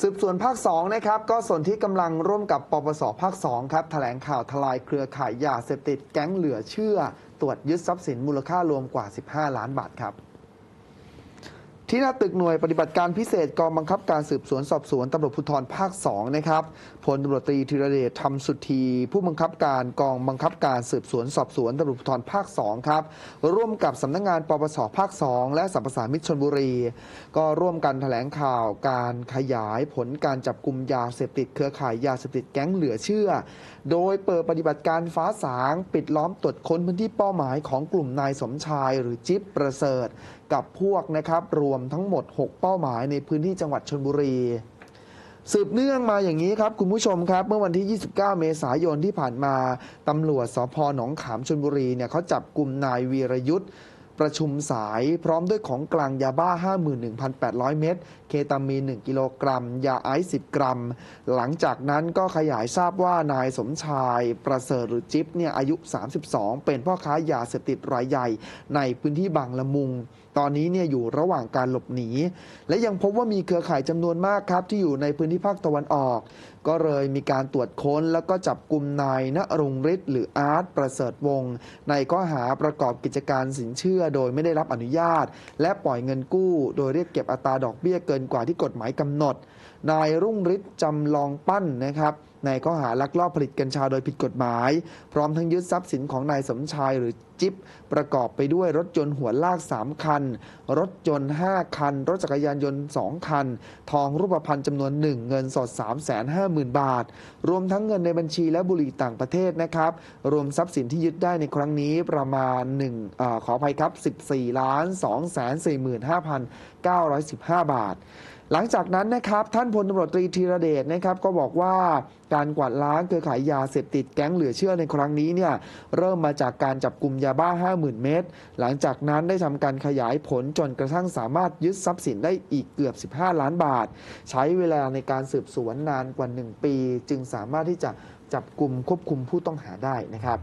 สืบสวนภาค 2 นะครับ ก็ส่วนที่กำลังร่วมกับปปสภาค 2 ครับแถลงข่าวทลายเครือข่ายยาเสพติดแก๊งเหลือเชื่อ ตรวจยึดทรัพย์สินมูลค่ารวมกว่า 15 ล้านบาทครับ ที่หน้าตึกหน่วยปฏิบัติการพิเศษกองบังคับการสืบสวนสอบสวนตำรวจภูธรภาค 2 นะครับพลตำรวจตรีธีรเดชธรรมสุธีผู้บังคับการกองบังคับการสืบสวนสอบสวนตำรวจภูธรภาค 2 ครับ ร่วมกับสำนักงานปปสภาค 2 และสรรพสามิตชนบุรี ก็ร่วมกันแถลงข่าวการขยายผลการจับกลุ่มยาเสพติดเครือข่ายยาเสพติดแก๊งเหลือเชื่อ โดยเปิดปฏิบัติการฟ้าสางปิดล้อมตรวจค้นพื้นที่เป้าหมายของกลุ่มนายสมชายหรือจิ๊บประเสริฐ กับพวกนะครับรวมทั้งหมด 6 เป้าหมายในพื้นที่จังหวัดชนบุรี สืบเนื่องมาอย่างนี้ครับ คุณผู้ชมครับ เมื่อวันที่ 29 เมษายนที่ผ่านมาตำรวจสพหนองขามชนบุรีเนี่ยเขาจับกลุ่มนายวีรยุทธ์ ประชุมสายพร้อมด้วยของกลางยาบ้า 51,800 เม็ด เคตามีน 1 กิโลกรัม ยาไอซ์10 กรัม หลังจากนั้นก็ขยายทราบว่านายสมชายประเสริฐหรือจิ๊บเนี่ยอายุ 32 เป็นพ่อค้ายาเสพติดรายใหญ่ ในพื้นที่บางละมุง ตอนนี้เนี่ยอยู่ระหว่างการหลบหนี และยังพบว่ามีเครือข่ายจำนวนมากครับที่อยู่ในพื้นที่ภาคตะวันออก ก็เลยมีการตรวจค้นแล้วก็จับกลุ่มนายณรงฤทธิ์หรืออาร์ตประเสริฐวงศ์ในข้อหาประกอบกิจการสินเชื่อโดยไม่ได้รับอนุญาต และปล่อยเงินกู้ โดยเรียกเก็บอัตราดอกเบี้ยเกินกว่าที่กฎหมายกำหนด นายรุ่งฤทธิ์จำลองปั้นนะครับ ในข้อหาลักลอบผลิตกัญชาโดยผิดกฎหมาย พร้อมทั้งยึดทรัพย์สินของนายสมชายหรือจิ๊บประกอบไปด้วยรถยนต์หัวลาก 3 คัน รถยนต์ 5 คัน รถจักรยานยนต์ 2 คัน ทองรูปพรรณจำนวน 1 เงินสด 350,000 บาท รวมทั้งเงินในบัญชีและบุหรี่ต่างประเทศนะครับ รวมทรัพย์สินที่ยึดได้ในครั้งนี้ประมาณ1อขออภัยครับ 14ล้าน2 4 5 915 บาทหลังจากนั้นนะครับท่านพลตำรวจตรีธีรเดชนะครับก็บอกว่าการกวาดล้างเครือขายยาเสพติดแก๊งเหลือเชื่อในครั้งนี้เนี่ยเริ่มมาจากการจับกลุ่มยาบ้า 50,000 เม็ดหลังจากนั้นได้ทำการขยายผลจนกระทั่งสามารถยึดทรัพย์สินได้อีกเกือบ 15 ล้านบาท ใช้เวลาในการสืบสวนนานกว่า 1 ปี จึงสามารถที่จะจับกลุ่มควบคุมผู้ต้องหาได้นะครับ